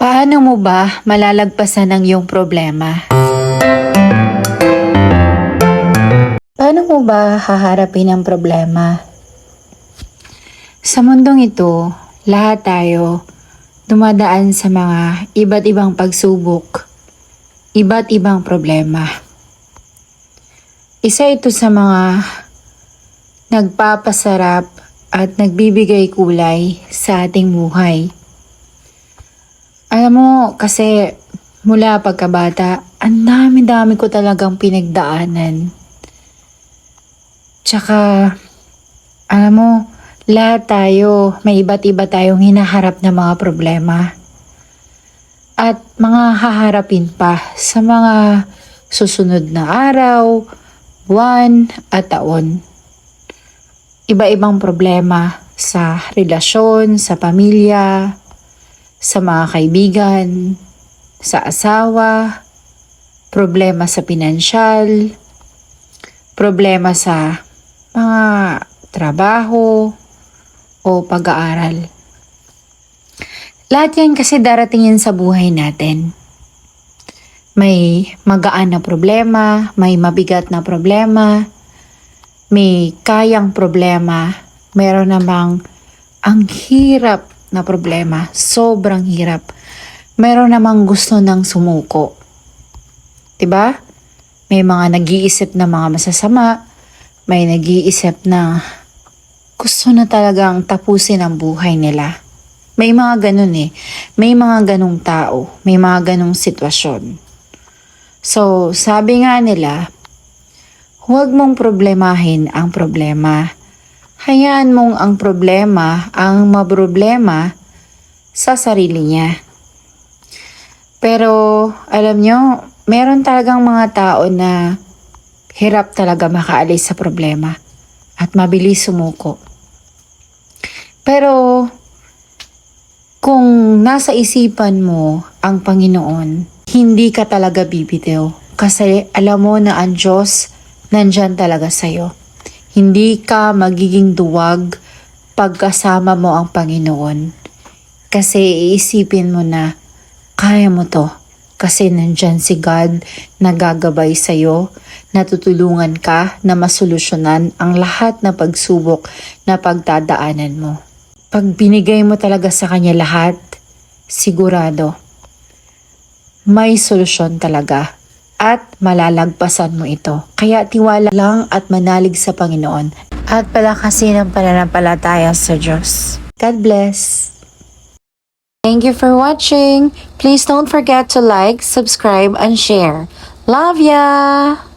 Paano mo ba malalagpasan ang iyong problema? Paano mo ba haharapin ang problema? Sa mundong ito, lahat tayo dumadaan sa mga iba't ibang pagsubok, iba't ibang problema. Isa ito sa mga nagpapasarap at nagbibigay kulay sa ating buhay. Alam mo, kasi mula pagkabata, ang dami-dami ko talagang pinagdaanan. Tsaka, alam mo, lahat tayo, may iba't iba tayong hinaharap na mga problema. At mga haharapin pa sa mga susunod na araw, buwan at taon. Iba-ibang problema sa relasyon, sa pamilya, sa mga kaibigan, sa asawa, problema sa pinansyal, problema sa mga trabaho o pag-aaral. Lahat yan kasi darating yan sa buhay natin. May magaan na problema, may mabigat na problema, may kayang problema, meron namang ang hirap na problema, sobrang hirap. Meron namang gusto ng sumuko. 'Di ba? May mga nag-iisip na mga masasama, may nag-iisip na gusto na talagang tapusin ang buhay nila. May mga ganun eh. May mga ganung tao. May mga ganung sitwasyon. So, sabi nga nila, huwag mong problemahin ang problema. Hayaan mong ang problema ang maproblema sa sarili niya. Pero, alam nyo, meron talagang mga tao na hirap talaga makaalis sa problema at mabilis sumuko. Pero, kung nasa isipan mo ang Panginoon, hindi ka talaga bibitiw. Kasi alam mo na ang Diyos nandyan talaga sa'yo. Hindi ka magiging duwag pagkasama mo ang Panginoon. Kasi iisipin mo na kaya mo to. Kasi nandyan si God na gagabay sa'yo, natutulungan ka na masolusyonan ang lahat na pagsubok na pagdadaanan mo. Pag binigay mo talaga sa Kanya lahat, sigurado, may solusyon talaga at malalagpasan mo ito. Kaya tiwala lang at manalig sa Panginoon at palakasin ang pananampalataya sa Diyos. God bless! Thank you for watching. Please don't forget to like, subscribe, and share. Love ya!